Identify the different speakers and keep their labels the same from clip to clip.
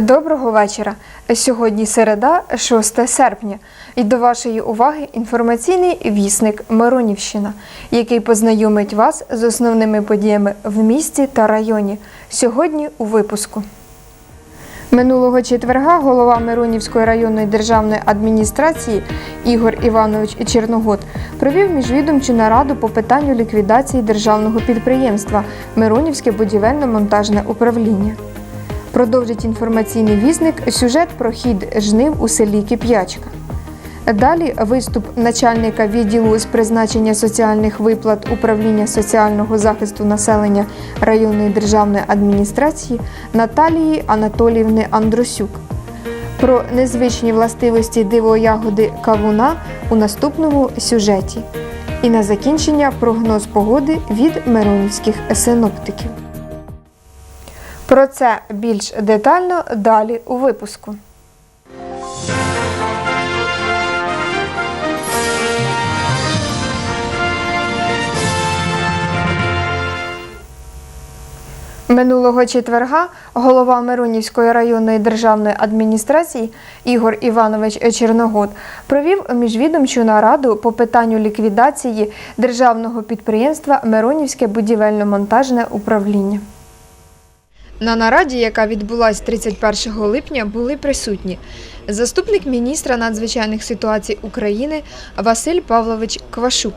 Speaker 1: Доброго вечора. Сьогодні середа, 6 серпня. І до вашої уваги інформаційний вісник Миронівщина, який познайомить вас з основними подіями в місті та районі. Сьогодні у випуску. Минулого четверга голова Миронівської районної державної адміністрації Ігор Іванович Черногод провів міжвідомчу нараду по питанню ліквідації державного підприємства Миронівське будівельно-монтажне управління. Продовжить інформаційний вісник сюжет про хід жнив у селі Кип'ячка. Далі виступ начальника відділу з призначення соціальних виплат управління соціального захисту населення районної державної адміністрації Наталії Анатоліївни Андросюк. Про незвичні властивості дивоягоди кавуна у наступному сюжеті. І на закінчення прогноз погоди від миронівських синоптиків. Про це більш детально далі у випуску. Минулого четверга голова Миронівської районної державної адміністрації Ігор Іванович Черногод провів міжвідомчу нараду по питанню ліквідації державного підприємства Миронівське будівельно-монтажне управління. На нараді, яка відбулась 31 липня, були присутні заступник міністра надзвичайних ситуацій України Василь Павлович Квашук,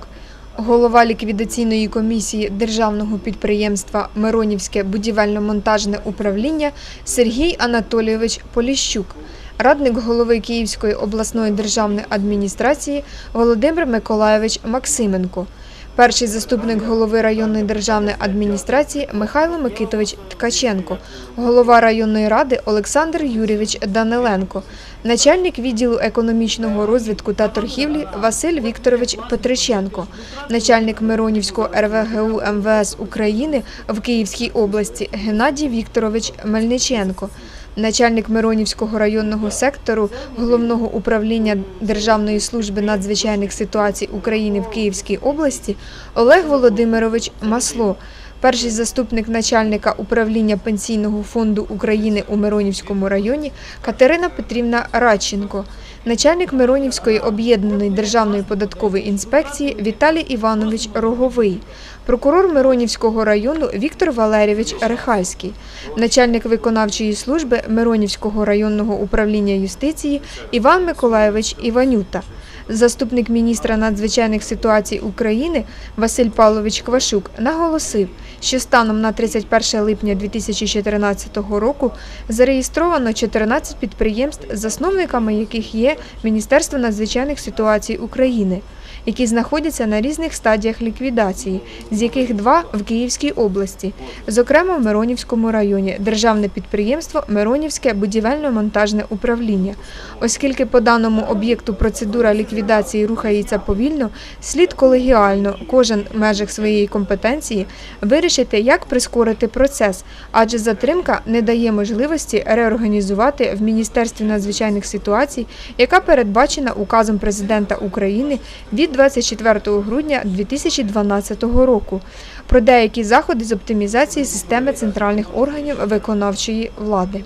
Speaker 1: голова ліквідаційної комісії державного підприємства Миронівське будівельно-монтажне управління Сергій Анатолійович Поліщук, радник голови Київської обласної державної адміністрації Володимир Миколайович Максименко. Перший заступник голови районної державної адміністрації Михайло Микитович Ткаченко, голова районної ради Олександр Юрійович Даниленко, начальник відділу економічного розвитку та торгівлі Василь Вікторович Петриченко, начальник Миронівського РВГУ МВС України в Київській області Геннадій Вікторович Мельниченко. Начальник Миронівського районного сектору головного управління Державної служби надзвичайних ситуацій України в Київській області Олег Володимирович Масло, перший заступник начальника управління Пенсійного фонду України у Миронівському районі Катерина Петрівна Радченко, начальник Миронівської об'єднаної державної податкової інспекції Віталій Іванович Роговий, прокурор Миронівського району Віктор Валерійович Рехальський, начальник виконавчої служби Миронівського районного управління юстиції Іван Миколайович Іванюта, заступник міністра надзвичайних ситуацій України Василь Павлович Квашук наголосив, що станом на 31 липня 2014 року зареєстровано 14 підприємств, засновниками яких є Міністерство надзвичайних ситуацій України які знаходяться на різних стадіях ліквідації, з яких два в Київській області, зокрема в Миронівському районі, державне підприємство Миронівське будівельно-монтажне управління. Оскільки по даному об'єкту процедура ліквідації рухається повільно, слід колегіально, кожен в межах своєї компетенції, вирішити, як прискорити процес, адже затримка не дає можливості реорганізувати в Міністерстві надзвичайних ситуацій, яка передбачена указом президента України від 24 грудня 2012 року про деякі заходи з оптимізації системи центральних органів виконавчої влади.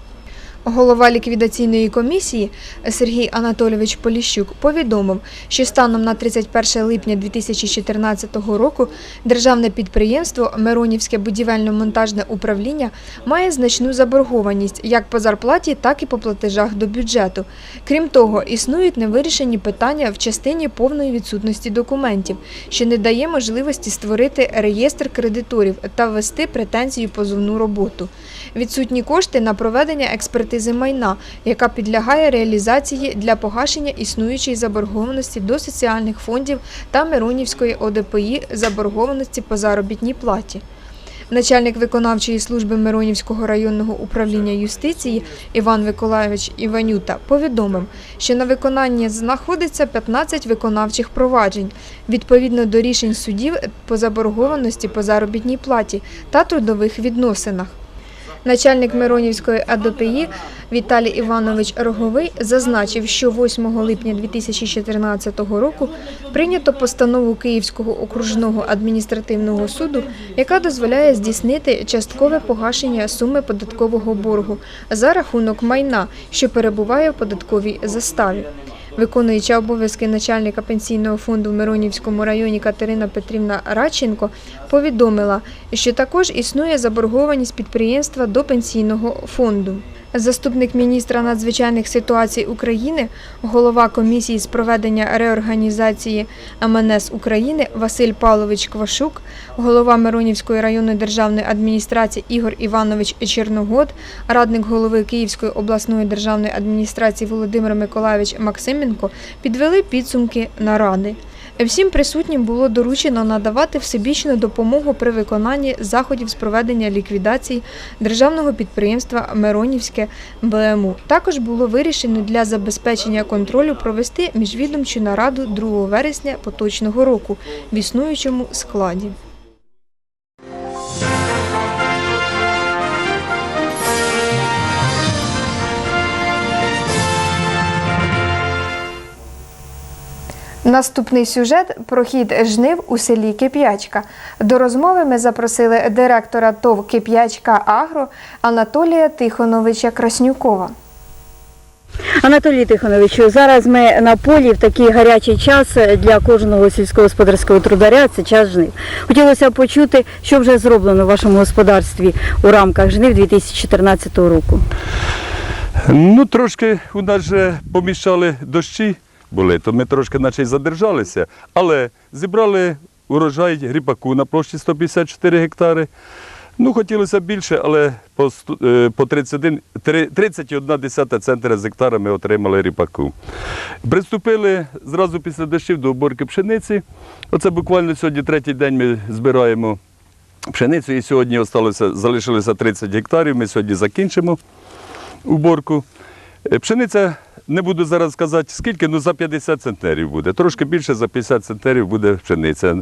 Speaker 1: Голова ліквідаційної комісії Сергій Анатолійович Поліщук повідомив, що станом на 31 липня 2014 року державне підприємство Миронівське будівельно-монтажне управління має значну заборгованість як по зарплаті, так і по платежах до бюджету. Крім того, існують невирішені питання в частині повної відсутності документів, що не дає можливості створити реєстр кредиторів та ввести претензію позовну роботу. Відсутні кошти на проведення експертизи майна, яка підлягає реалізації для погашення існуючої заборгованості до соціальних фондів та Миронівської ОДПІ заборгованості по заробітній платі. Начальник виконавчої служби Миронівського районного управління юстиції Іван Миколайович Іванюта повідомив, що на виконанні знаходиться 15 виконавчих проваджень відповідно до рішень судів по заборгованості по заробітній платі та трудових відносинах. Начальник Миронівської АДПІ Віталій Іванович Роговий зазначив, що 8 липня 2014 року прийнято постанову Київського окружного адміністративного суду, яка дозволяє здійснити часткове погашення суми податкового боргу за рахунок майна, що перебуває в податковій заставі. Виконуюча обов'язки начальника пенсійного фонду в Миронівському районі Катерина Петрівна Радченко повідомила, що також існує заборгованість підприємства до пенсійного фонду. Заступник міністра надзвичайних ситуацій України, голова комісії з проведення реорганізації МНС України Василь Павлович Квашук, голова Миронівської районної державної адміністрації Ігор Іванович Черногод, радник голови Київської обласної державної адміністрації Володимир Миколайович Максименко підвели підсумки наради. Всім присутнім було доручено надавати всебічну допомогу при виконанні заходів з проведення ліквідації державного підприємства Миронівське БМУ. Також було вирішено для забезпечення контролю провести міжвідомчу нараду 2 вересня поточного року в існуючому складі. Наступний сюжет про хід жнив у селі Кип'ячка. До розмови ми запросили директора ТОВ Кип'ячка Агро Анатолія Тихоновича Краснюкова.
Speaker 2: Анатолій Тихоновичу, зараз ми на полі в такий гарячий час для кожного сільськогосподарського трударя це час жнив. Хотілося б почути, що вже зроблено в вашому господарстві у рамках жнив 2014 року.
Speaker 3: Ну, трошки у нас же поміщали дощі були, то ми трошки наче й задержалися, але зібрали урожай гріпаку на площі 154 гектари. Ну, хотілося більше, але по, е, по 31, три- 31 десята центра з гектара ми отримали ріпаку. Приступили зразу після дощів до уборки пшениці. Оце буквально сьогодні третій день ми збираємо пшеницю і сьогодні осталося, залишилося 30 гектарів. Ми сьогодні закінчимо уборку. Е, Пшениця, не буду зараз сказати скільки, ну за 50 центнерів буде. Трошки більше за 50 центнерів буде пшениця.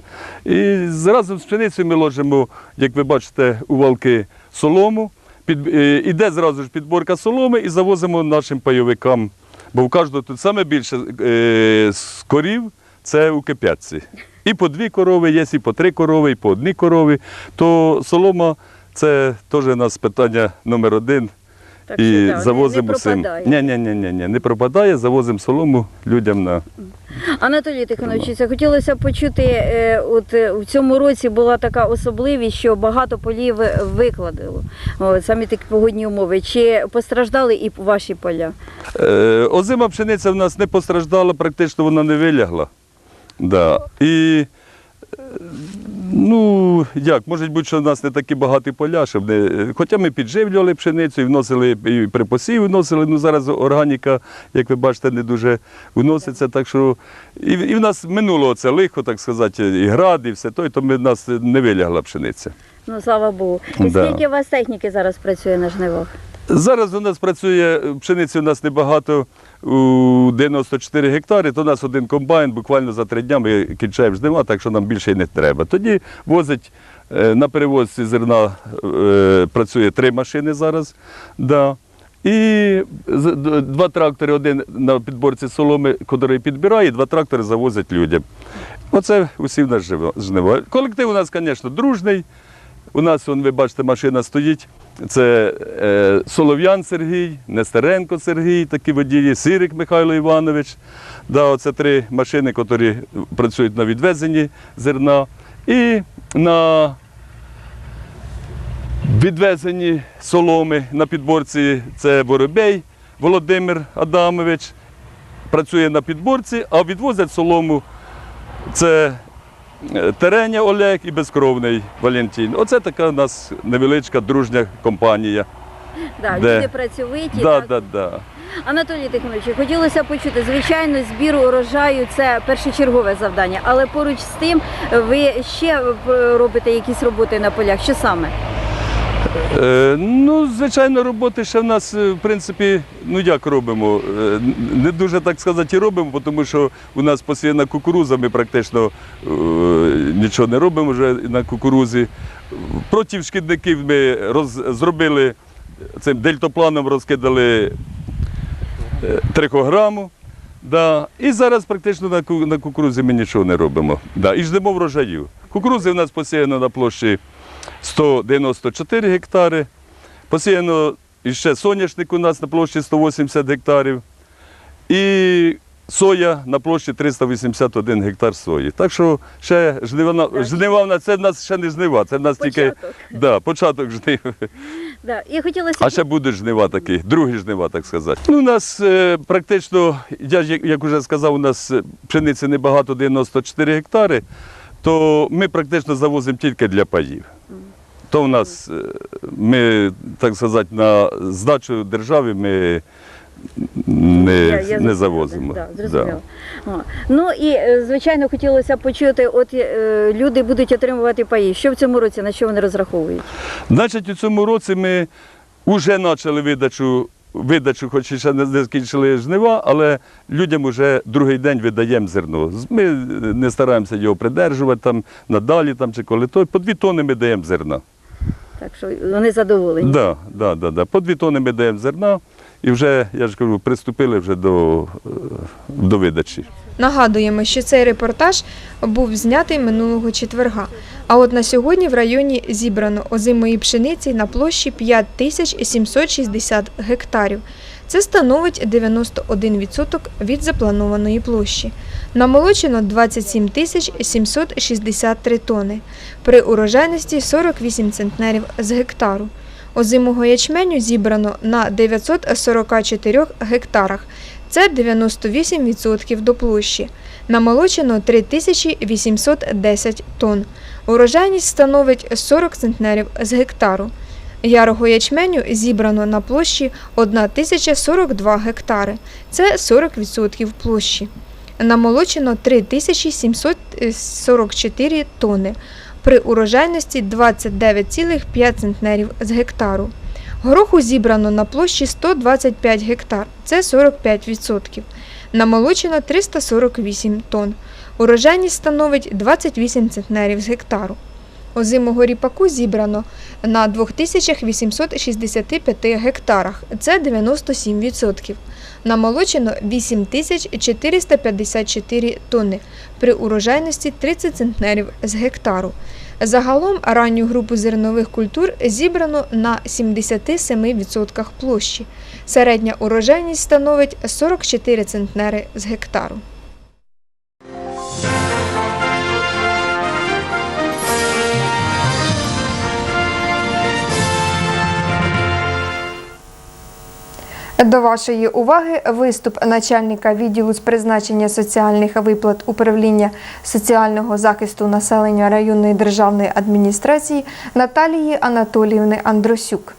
Speaker 3: І разом з пшеницею ми ложимо, як ви бачите, у валки солому. Під, е, іде зразу ж підборка соломи і завозимо нашим пайовикам. Бо в кожного тут саме більше е, з корів це у кип'ятці. І по дві корови є, і по три корови, і по одній корові. То солома це теж у нас питання номер один.
Speaker 2: Так
Speaker 3: І
Speaker 2: що, да,
Speaker 3: завозимо
Speaker 2: не, пропадає.
Speaker 3: Ні, ні, ні, ні, ні, не пропадає, завозимо солому людям на.
Speaker 2: Анатолій Тихонович, хотілося б почути, е, от е, в цьому році була така особливість, що багато полів викладило. От, самі такі погодні умови. Чи постраждали і ваші поля?
Speaker 3: Е, озима пшениця в нас не постраждала, практично вона не вилягла. Да. І е, ну, як, може бути, що в нас не такі багаті поля, щоб не. Хоча ми підживлювали пшеницю і вносили і при вносили, ну зараз органіка, як ви бачите, не дуже вноситься. Так що і, і в нас минуло це лихо, так сказати, і град, і все то, і то ми, в нас не вилягла пшениця.
Speaker 2: Ну слава Богу. І
Speaker 3: Да.
Speaker 2: скільки у вас техніки зараз працює на жнивах?
Speaker 3: Зараз у нас працює пшениці у нас небагато у 94 гектари, то у нас один комбайн, буквально за три дні ми кінчаємо жнива, так що нам більше й не треба. Тоді возить е, на перевозці зерна е, працює три машини зараз. Да. І два трактори, один на підборці соломи, який підбирає, і два трактори завозять людям. Оце усі в нас жнива. Колектив у нас, звісно, дружний. У нас, ви бачите, машина стоїть. Це е, Солов'ян Сергій, Нестеренко Сергій, такі водії, Сирик Михайло Іванович. Да, оце три машини, які працюють на відвезенні зерна. І на відвезенні соломи на підборці це Воробей Володимир Адамович. Працює на підборці, а відвозять солому це Тереня Олег і безкровний Валентин. Оце така у нас невеличка дружня компанія.
Speaker 2: Да,
Speaker 3: Де?
Speaker 2: люди працьовиті.
Speaker 3: Да,
Speaker 2: так.
Speaker 3: да, да.
Speaker 2: Анатолій Тихонович, хотілося почути, звичайно, збір урожаю це першочергове завдання, але поруч з тим ви ще робите якісь роботи на полях. Що саме?
Speaker 3: Е, ну, звичайно, роботи ще в нас, е, в принципі, ну як робимо? Е, Не дуже так сказати і робимо, тому що у нас посіяна кукуруза, ми практично нічого не робимо вже на кукурузі. Проти шкідників ми роз, зробили цим дельтопланом розкидали трикограму. Да. І зараз практично на кукурузі ми нічого не робимо. Да. І ждемо врожаю. Кукурузи в нас посіяно на площі 194 гектари. Посіяно іще соняшник у нас на площі 180 гектарів. І соя на площі 381 гектар сої. Так що ще жнива, жнива це в нас ще не жнива, це в нас тільки
Speaker 2: Початок.
Speaker 3: да, початок жнив.
Speaker 2: Да. І хотілося
Speaker 3: А ще будуть жнива такі, другі жнива, так сказати. Ну, у нас е, практично, я ж як, як вже сказав, у нас е, пшениці небагато 94 гектари, то ми практично завозимо тільки для паїв. То у нас е, ми, так сказати, на здачу державі ми не,
Speaker 2: Я- я
Speaker 3: не завозимо.
Speaker 2: Да, зрозуміло. О. Ну і е, звичайно хотілося почути, от е, люди будуть отримувати паї. Що в цьому році, на що вони розраховують?
Speaker 3: Значить, у цьому році ми вже почали видачу, видачу, хоч і ще не закінчили жнива, але людям вже другий день видаємо зерно. Ми не стараємося його придержувати там, надалі там, чи коли то. По дві тони ми даємо зерна.
Speaker 2: Так що вони задоволені.
Speaker 3: Да, да, да, да. По дві тони ми даємо зерна і вже, я ж кажу, приступили вже до, до видачі.
Speaker 1: Нагадуємо, що цей репортаж був знятий минулого четверга. А от на сьогодні в районі зібрано озимої пшениці на площі 5760 гектарів. Це становить 91% від запланованої площі. Намолочено 27 тисяч 763 тони, при урожайності 48 центнерів з гектару. Озимого ячменю зібрано на 944 гектарах. Це 98% до площі. Намолочено 3810 тонн. Урожайність становить 40 центнерів з гектару. Ярого ячменю зібрано на площі 1042 гектари. Це 40% площі. Намолочено 3744 тонни при урожайності 29,5 центнерів з гектару. Гороху зібрано на площі 125 гектар, це 45%. Намолочено 348 тонн. Урожайність становить 28 центнерів з гектару. Озимого ріпаку зібрано на 2865 гектарах, це 97%. Намолочено 8454 тонни при урожайності 30 центнерів з гектару. Загалом ранню групу зернових культур зібрано на 77% площі. Середня урожайність становить 44 центнери з гектару. До вашої уваги виступ начальника відділу з призначення соціальних виплат управління соціального захисту населення районної державної адміністрації Наталії Анатоліївни Андросюк.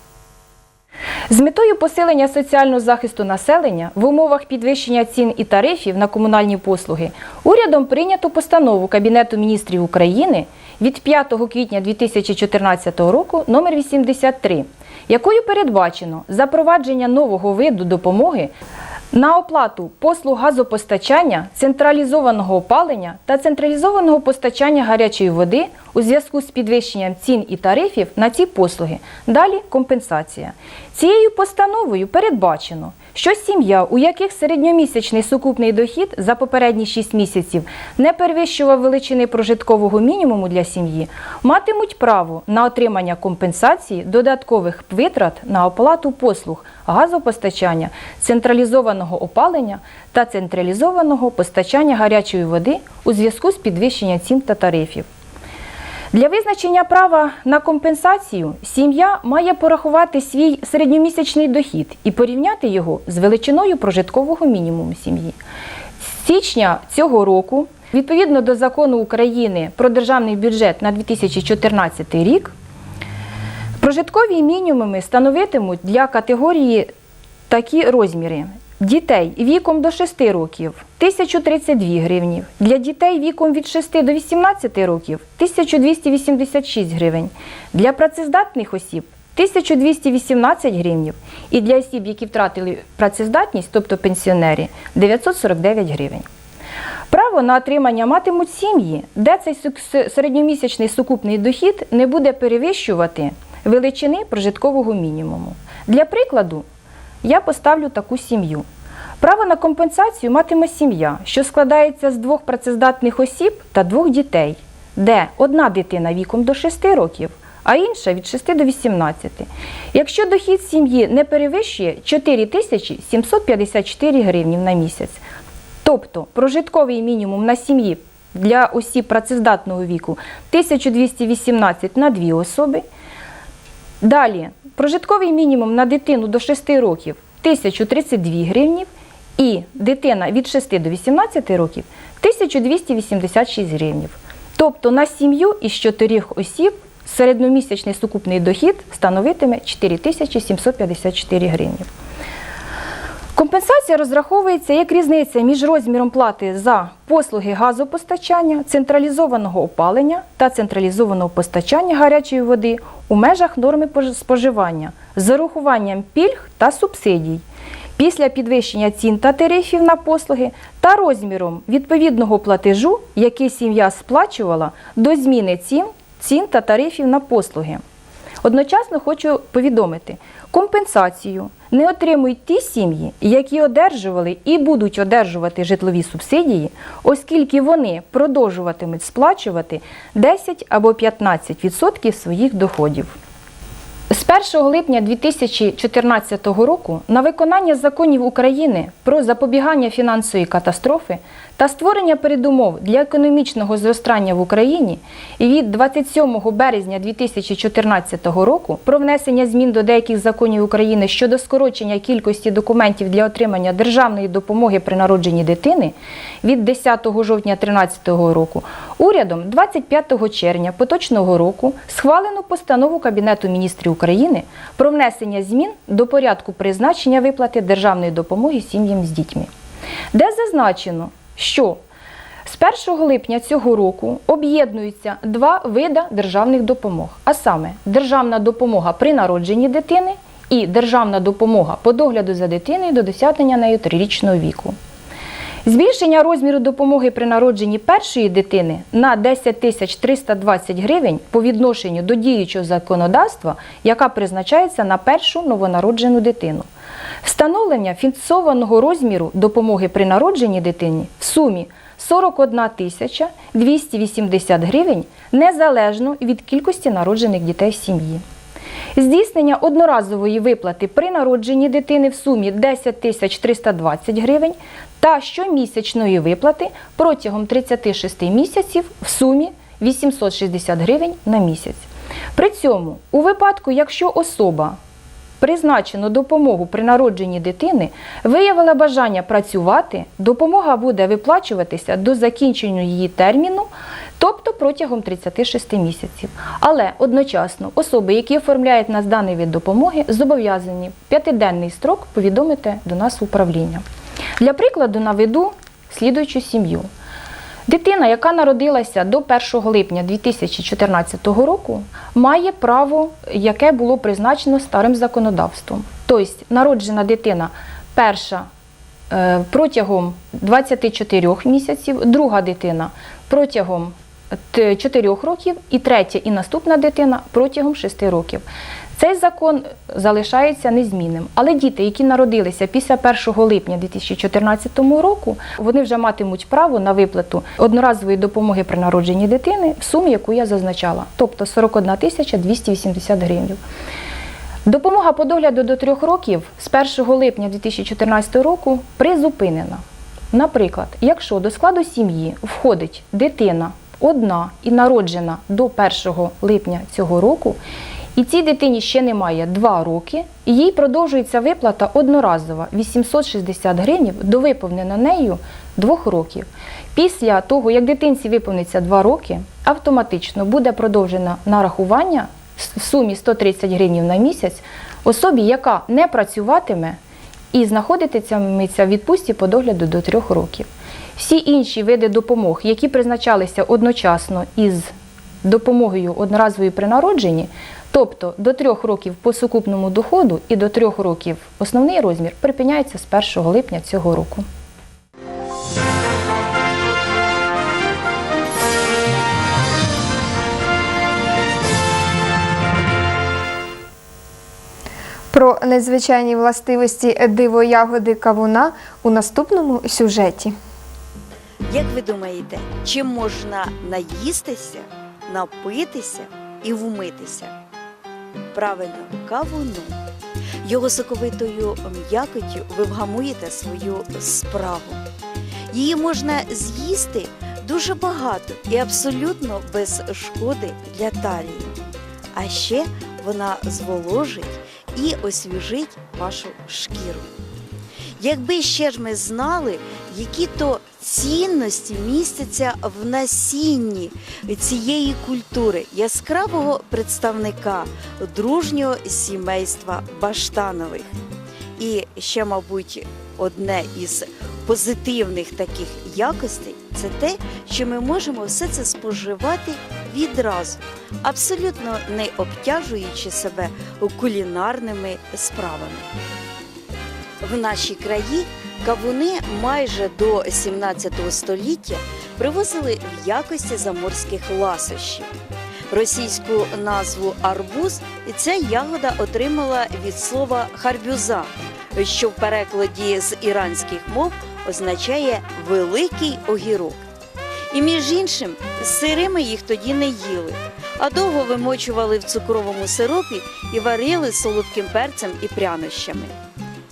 Speaker 4: З метою посилення соціального захисту населення в умовах підвищення цін і тарифів на комунальні послуги урядом прийнято постанову Кабінету міністрів України від 5 квітня 2014 року номер 83, якою передбачено запровадження нового виду допомоги на оплату послуг газопостачання, централізованого опалення та централізованого постачання гарячої води у зв'язку з підвищенням цін і тарифів на ці послуги. Далі компенсація. Цією постановою передбачено, що сім'я, у яких середньомісячний сукупний дохід за попередні 6 місяців не перевищував величини прожиткового мінімуму для сім'ї, матимуть право на отримання компенсації додаткових витрат на оплату послуг газопостачання, централізованого опалення та централізованого постачання гарячої води у зв'язку з підвищенням цін та тарифів. Для визначення права на компенсацію сім'я має порахувати свій середньомісячний дохід і порівняти його з величиною прожиткового мінімуму сім'ї. З січня цього року, відповідно до закону України про державний бюджет на 2014 рік, прожиткові мінімуми становитимуть для категорії такі розміри. Дітей віком до 6 років 1032 гривні. Для дітей віком від 6 до 18 років 1286 гривень. Для працездатних осіб 1218 гривнів. І для осіб, які втратили працездатність, тобто пенсіонери, 949 гривень. Право на отримання матимуть сім'ї, де цей середньомісячний сукупний дохід не буде перевищувати величини прожиткового мінімуму. Для прикладу, я поставлю таку сім'ю. Право на компенсацію матиме сім'я, що складається з двох працездатних осіб та двох дітей, де одна дитина віком до 6 років, а інша від 6 до 18. Якщо дохід сім'ї не перевищує 4754 гривні на місяць, тобто прожитковий мінімум на сім'ї для осіб працездатного віку 1218 на дві особи, Далі, прожитковий мінімум на дитину до 6 років 1032 гривні і дитина від 6 до 18 років 1286 гривнів. Тобто на сім'ю із 4 осіб середньомісячний сукупний дохід становитиме 4754 гривні. Компенсація розраховується як різниця між розміром плати за послуги газопостачання, централізованого опалення та централізованого постачання гарячої води у межах норми споживання з урахуванням пільг та субсидій після підвищення цін та тарифів на послуги та розміром відповідного платежу, який сім'я сплачувала до зміни цін, цін та тарифів на послуги. Одночасно хочу повідомити, компенсацію не отримують ті сім'ї, які одержували і будуть одержувати житлові субсидії, оскільки вони продовжуватимуть сплачувати 10 або 15% своїх доходів. З 1 липня 2014 року на виконання законів України про запобігання фінансової катастрофи та створення передумов для економічного зростання в Україні і від 27 березня 2014 року про внесення змін до деяких законів України щодо скорочення кількості документів для отримання державної допомоги при народженні дитини від 10 жовтня 2013 року урядом 25 червня поточного року схвалено постанову Кабінету міністрів України про внесення змін до порядку призначення виплати державної допомоги сім'ям з дітьми, де зазначено, що з 1 липня цього року об'єднуються два види державних допомог, а саме державна допомога при народженні дитини і державна допомога по догляду за дитиною до досягнення нею трирічного віку. Збільшення розміру допомоги при народженні першої дитини на 10 тисяч 320 гривень по відношенню до діючого законодавства, яка призначається на першу новонароджену дитину. Встановлення фіксованого розміру допомоги при народженні дитині в сумі 41 тисяча 280 гривень незалежно від кількості народжених дітей в сім'ї. Здійснення одноразової виплати при народженні дитини в сумі 10 тисяч 320 гривень та щомісячної виплати протягом 36 місяців в сумі 860 гривень на місяць. При цьому, у випадку, якщо особа призначену допомогу при народженні дитини, виявила бажання працювати, допомога буде виплачуватися до закінчення її терміну, тобто протягом 36 місяців. Але одночасно особи, які оформляють нас даний від допомоги, зобов'язані п'ятиденний строк повідомити до нас в управління. Для прикладу наведу слідуючу сім'ю. Дитина, яка народилася до 1 липня 2014 року, має право, яке було призначено старим законодавством. Тобто народжена дитина перша е, протягом 24 місяців, друга дитина протягом 4 років і третя і наступна дитина протягом 6 років. Цей закон залишається незмінним. Але діти, які народилися після 1 липня 2014 року, вони вже матимуть право на виплату одноразової допомоги при народженні дитини в сумі, яку я зазначала, тобто 41 тисяча 280 гривень. Допомога по догляду до 3 років з 1 липня 2014 року призупинена. Наприклад, якщо до складу сім'ї входить дитина одна і народжена до 1 липня цього року, і цій дитині ще немає 2 роки, і їй продовжується виплата одноразова 860 гривень до виповнення нею 2 років. Після того, як дитинці виповниться 2 роки, автоматично буде продовжено нарахування в сумі 130 гривень на місяць особі, яка не працюватиме і знаходитиметься в відпустці по догляду до 3 років. Всі інші види допомог, які призначалися одночасно із допомогою одноразової при народженні, тобто до 3 років по сукупному доходу і до 3 років основний розмір, припиняється з 1 липня цього року.
Speaker 1: Про незвичайні властивості дивоягоди кавуна у наступному сюжеті.
Speaker 5: Як ви думаєте, чим можна наїстися, напитися і вмитися? Правильно, кавуном. Його соковитою м'якоттю ви вгамуєте свою спрагу. Її можна з'їсти дуже багато і абсолютно без шкоди для талії. А ще вона зволожить і освіжить вашу шкіру. Якби ще ж ми знали, які то цінності містяться в насінні цієї культури яскравого представника дружнього сімейства Баштанових. І ще, мабуть, одне із позитивних таких якостей це те, що ми можемо все це споживати відразу, абсолютно не обтяжуючи себе кулінарними справами. В наші краї кавуни майже до 17 століття привозили в якості заморських ласощів. Російську назву арбуз ця ягода отримала від слова харбюза, що в перекладі з іранських мов означає великий огірок. І між іншим, сирими їх тоді не їли, а довго вимочували в цукровому сиропі і варили солодким перцем і прянощами.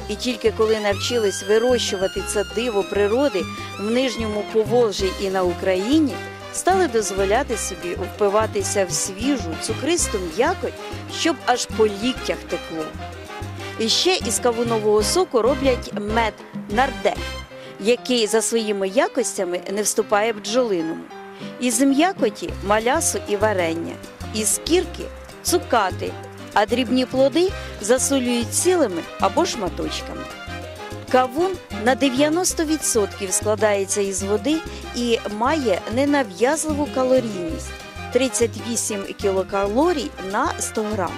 Speaker 5: І тільки коли навчились вирощувати це диво природи в нижньому Поволжі і на Україні, стали дозволяти собі впиватися в свіжу цукристу м'якоть, щоб аж по ліктях текло. І ще із кавунового соку роблять мед нардек, який за своїми якостями не вступає бджолиному. Із м'якоті малясу і варення, із кірки цукати, а дрібні плоди засолюють цілими або шматочками. Кавун на 90% складається із води і має ненав'язливу калорійність 38 кілокалорій на 100 грам.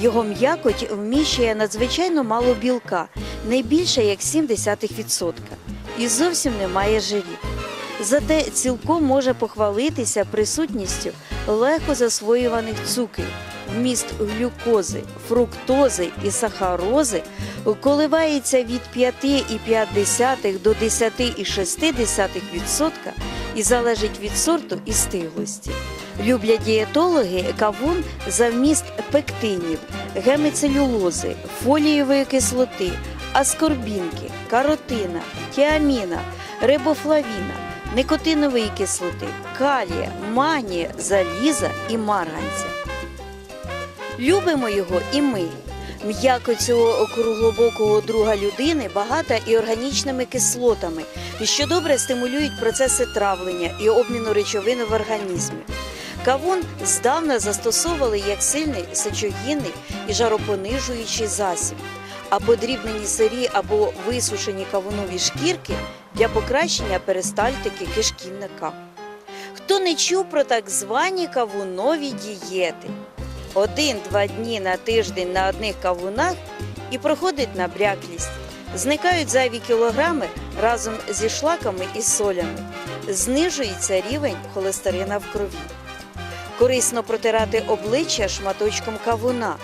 Speaker 5: Його м'якоть вміщує надзвичайно мало білка, не більше як 0,7%, і зовсім немає жирів. Зате цілком може похвалитися присутністю легко засвоюваних цукрів, вміст глюкози, фруктози і сахарози коливається від 5,5 до 10,6% і залежить від сорту і стиглості. Люблять дієтологи кавун за вміст пектинів, гемицелюлози, фолієвої кислоти, аскорбінки, каротина, тіаміна, рибофлавіна, никотинової кислоти, калія, магнія, заліза і марганця. Любимо його і ми. М'яко цього круглобокого друга людини багата і органічними кислотами, що добре стимулюють процеси травлення і обміну речовин в організмі. Кавун здавна застосовували як сильний сечогінний і жаропонижуючий засіб, а подрібнені сирі або висушені кавунові шкірки для покращення перистальтики кишківника. Хто не чув про так звані кавунові дієти? Один-два дні на тиждень на одних кавунах і проходить набряклість. Зникають зайві кілограми разом зі шлаками і солями. Знижується рівень холестерина в крові. Корисно протирати обличчя шматочком кавуна.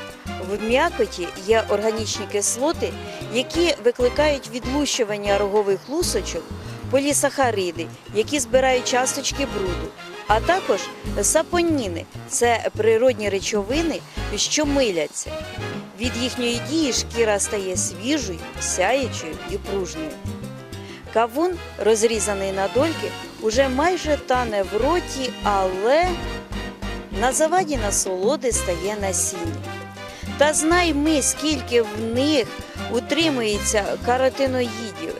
Speaker 5: В м'якоті є органічні кислоти, які викликають відлущування рогових лусочок, полісахариди, які збирають часточки бруду, а також сапоніни це природні речовини, що миляться. Від їхньої дії шкіра стає свіжою, сяючою і пружною. Кавун, розрізаний на дольки, уже майже тане в роті, але на заваді насолоди стає насіння. Та знай ми, скільки в них утримується каротиноїдів,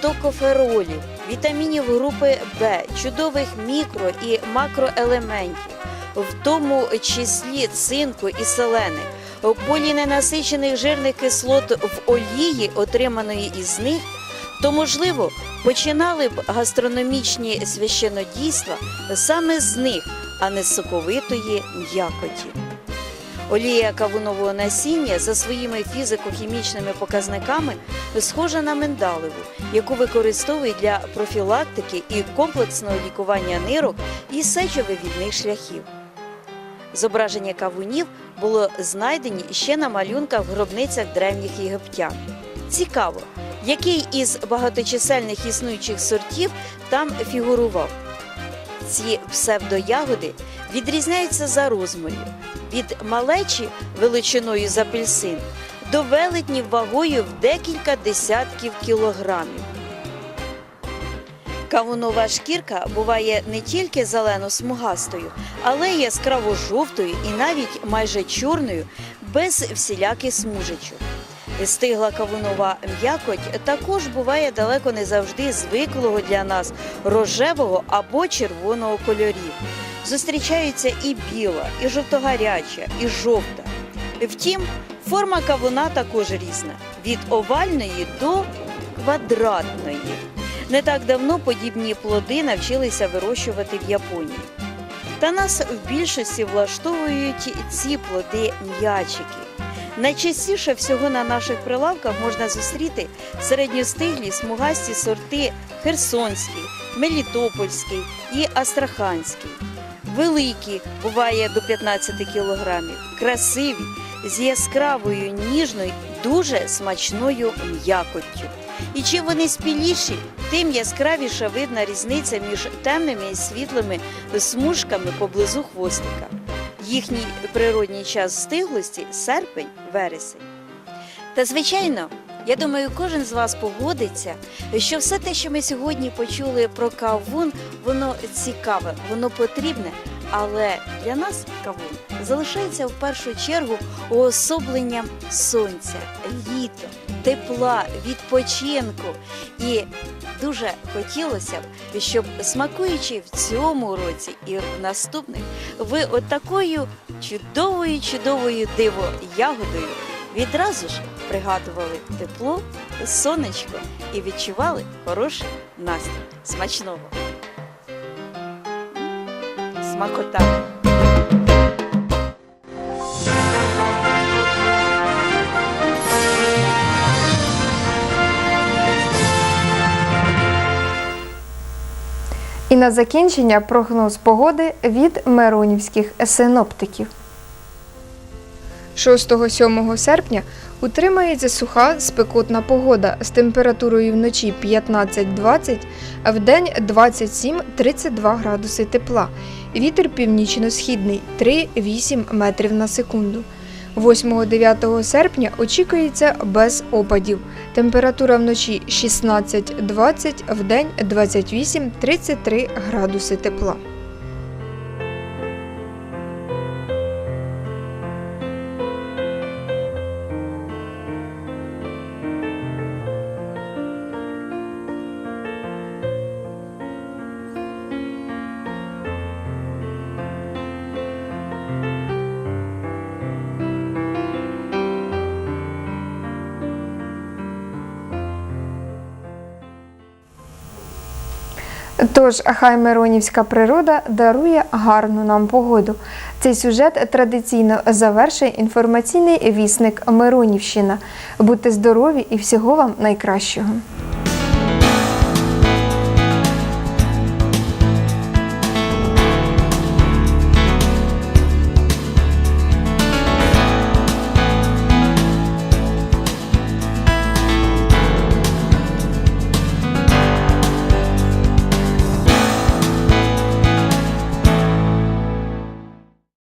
Speaker 5: токоферолів, вітамінів групи Б, чудових мікро і макроелементів, в тому числі цинку і селени, поліненасичених жирних кислот в олії, отриманої із них, то, можливо, починали б гастрономічні священодійства саме з них, а не з соковитої м'якоті. Олія кавунового насіння за своїми фізико-хімічними показниками схожа на миндалеву, яку використовують для профілактики і комплексного лікування нирок і сечовивідних шляхів. Зображення кавунів було знайдені ще на малюнках в гробницях древніх єгиптян. Цікаво, який із багаточисельних існуючих сортів там фігурував. Ці псевдоягоди відрізняються за розмір'ю від малечі величиною з апельсин до велетнів вагою в декілька десятків кілограмів. Кавунова шкірка буває не тільки зелено-смугастою, але й яскраво-жовтою і навіть майже чорною, без всіляких смужечок. Стигла кавунова м'якоть також буває далеко не завжди звиклого для нас рожевого або червоного кольорів. Зустрічаються і біла, і жовтогаряча, і жовта. Втім, форма кавуна також різна від овальної до квадратної. Не так давно подібні плоди навчилися вирощувати в Японії. Та нас в більшості влаштовують ці плоди м'ячики. Найчастіше всього на наших прилавках можна зустріти середньостиглі смугасті сорти Херсонський, Мелітопольський і Астраханський. Великі, буває до 15 кілограмів, красиві, з яскравою ніжною, дуже смачною м'якоттю. І чим вони спіліші, тим яскравіша видна різниця між темними і світлими смужками поблизу хвостика. Їхній природній час стиглості серпень, вересень. Та звичайно, я думаю, кожен з вас погодиться, що все те, що ми сьогодні почули про кавун, воно цікаве, воно потрібне. Але для нас кавун залишається в першу чергу уособленням сонця, літа, тепла, відпочинку. І дуже хотілося б, щоб смакуючи в цьому році і в наступних, ви от такою чудовою, чудовою диво ягодою відразу ж пригадували тепло, сонечко і відчували хороший настрій. Смачного! Смакота!
Speaker 1: І на закінчення прогноз погоди від миронівських синоптиків. 6-7 серпня утримається суха спекотна погода з температурою вночі 15-20, а в день 27-32 градуси тепла. Вітер північно-східний 3-8 метрів на секунду. 8-9 серпня очікується без опадів. Температура вночі 16-20, в день 28-33 градуси тепла. Тож, хай Миронівська природа дарує гарну нам погоду. Цей сюжет традиційно завершує інформаційний вісник Миронівщина. Будьте здорові і всього вам найкращого.